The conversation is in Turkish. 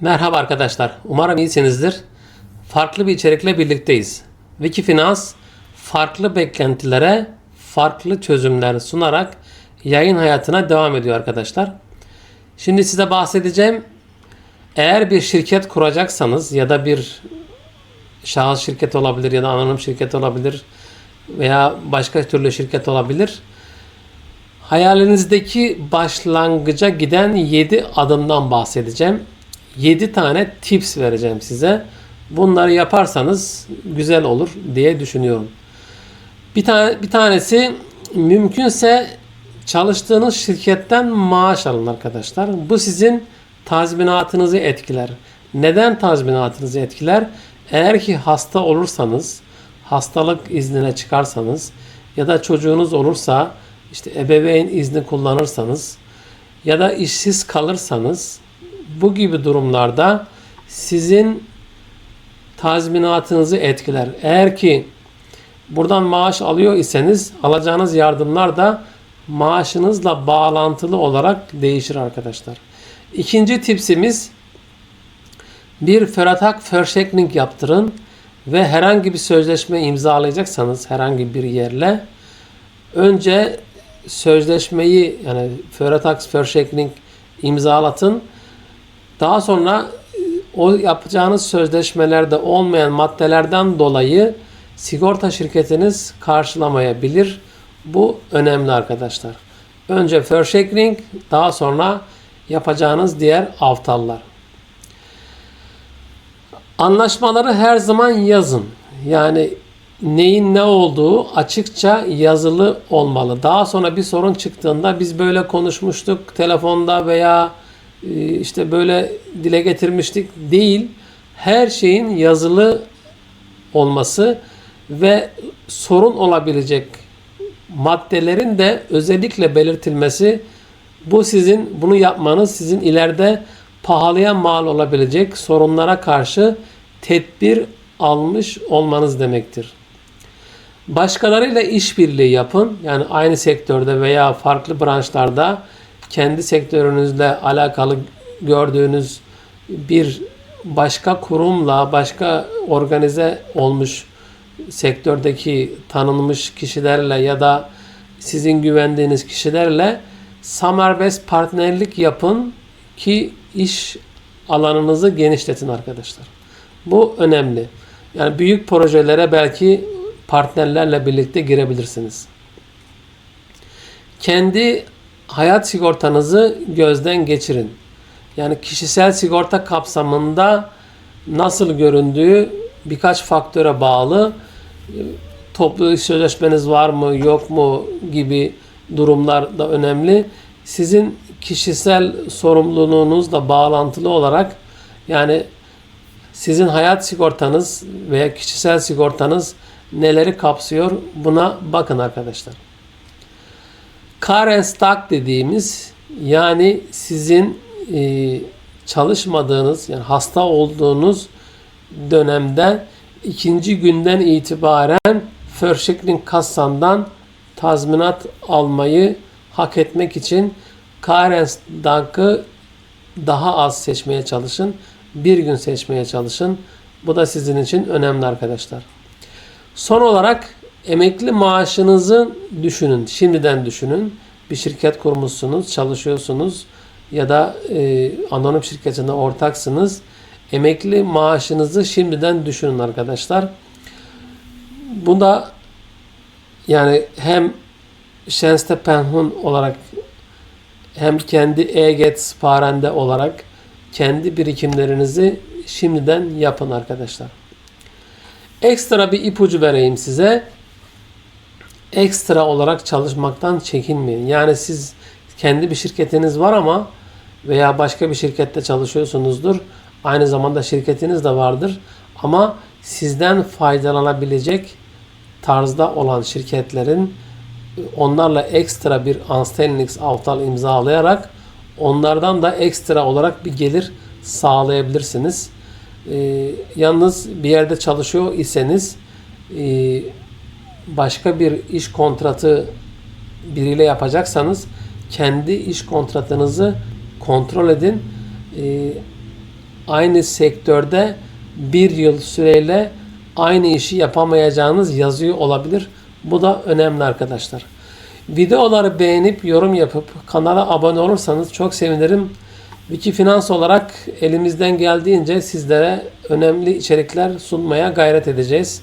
Merhaba arkadaşlar. Umarım iyisinizdir. Farklı bir içerikle birlikteyiz. Wikifinans farklı beklentilere farklı çözümler sunarak yayın hayatına devam ediyor arkadaşlar. Şimdi size bahsedeceğim. Eğer bir şirket kuracaksanız ya da bir şahıs şirket olabilir ya da anonim şirket olabilir veya başka türlü şirket olabilir. Hayalinizdeki başlangıca giden 7 adımdan bahsedeceğim. 7 tane tips vereceğim size. Bunları yaparsanız güzel olur diye düşünüyorum. Bir tane bir tanesi mümkünse çalıştığınız şirketten maaş alın arkadaşlar. Bu sizin tazminatınızı etkiler. Neden tazminatınızı etkiler? Eğer ki hasta olursanız, hastalık iznine çıkarsanız ya da çocuğunuz olursa işte ebeveyn izni kullanırsanız ya da işsiz kalırsanız bu gibi durumlarda sizin tazminatınızı etkiler. Eğer ki buradan maaş alıyor iseniz alacağınız yardımlar da maaşınızla bağlantılı olarak değişir arkadaşlar. İkinci tipsimiz bir Feratak Förşekling yaptırın ve herhangi bir sözleşme imzalayacaksanız herhangi bir yerle önce sözleşmeyi yani Företax Förşekling imzalatın. Daha sonra o yapacağınız sözleşmelerde olmayan maddelerden dolayı sigorta şirketiniz karşılamayabilir. Bu önemli arkadaşlar. Önce Försäkring, daha sonra yapacağınız diğer avtallar. Anlaşmaları her zaman yazın. Yani neyin ne olduğu açıkça yazılı olmalı. Daha sonra bir sorun çıktığında biz böyle konuşmuştuk telefonda veya işte böyle dile getirmiştik değil. Her şeyin yazılı olması ve sorun olabilecek maddelerin de özellikle belirtilmesi bu sizin bunu yapmanız sizin ileride pahalıya mal olabilecek sorunlara karşı tedbir almış olmanız demektir. Başkalarıyla işbirliği yapın. Yani aynı sektörde veya farklı branşlarda kendi sektörünüzle alakalı gördüğünüz bir başka kurumla, başka organize olmuş sektördeki tanınmış kişilerle ya da sizin güvendiğiniz kişilerle serbest partnerlik yapın ki iş alanınızı genişletin arkadaşlar. Bu önemli. Yani büyük projelere belki partnerlerle birlikte girebilirsiniz. Kendi hayat sigortanızı gözden geçirin. Yani kişisel sigorta kapsamında nasıl göründüğü birkaç faktöre bağlı. Toplu iş sözleşmeniz var mı yok mu gibi durumlar da önemli. Sizin kişisel sorumluluğunuzla bağlantılı olarak yani sizin hayat sigortanız veya kişisel sigortanız neleri kapsıyor buna bakın arkadaşlar. Stock dediğimiz yani sizin e, çalışmadığınız yani hasta olduğunuz dönemde ikinci günden itibaren Försäkring kassandan tazminat almayı hak etmek için Karensdank'ı daha az seçmeye çalışın. Bir gün seçmeye çalışın. Bu da sizin için önemli arkadaşlar. Son olarak emekli maaşınızı düşünün. Şimdiden düşünün. Bir şirket kurmuşsunuz, çalışıyorsunuz ya da e, anonim şirketinde ortaksınız. Emekli maaşınızı şimdiden düşünün arkadaşlar. Bu da yani hem Şenste Penhun olarak hem kendi e-get sparende olarak kendi birikimlerinizi şimdiden yapın arkadaşlar. Ekstra bir ipucu vereyim size. Ekstra olarak çalışmaktan çekinmeyin. Yani siz kendi bir şirketiniz var ama veya başka bir şirkette çalışıyorsunuzdur. Aynı zamanda şirketiniz de vardır. Ama sizden faydalanabilecek tarzda olan şirketlerin onlarla ekstra bir Anstellnix avtal imzalayarak onlardan da ekstra olarak bir gelir sağlayabilirsiniz. Ee, yalnız bir yerde çalışıyor iseniz e, başka bir iş kontratı biriyle yapacaksanız kendi iş kontratınızı kontrol edin. Ee, aynı sektörde bir yıl süreyle aynı işi yapamayacağınız yazıyor olabilir. Bu da önemli arkadaşlar. Videoları beğenip yorum yapıp kanala abone olursanız çok sevinirim. Wikifinans olarak elimizden geldiğince sizlere önemli içerikler sunmaya gayret edeceğiz.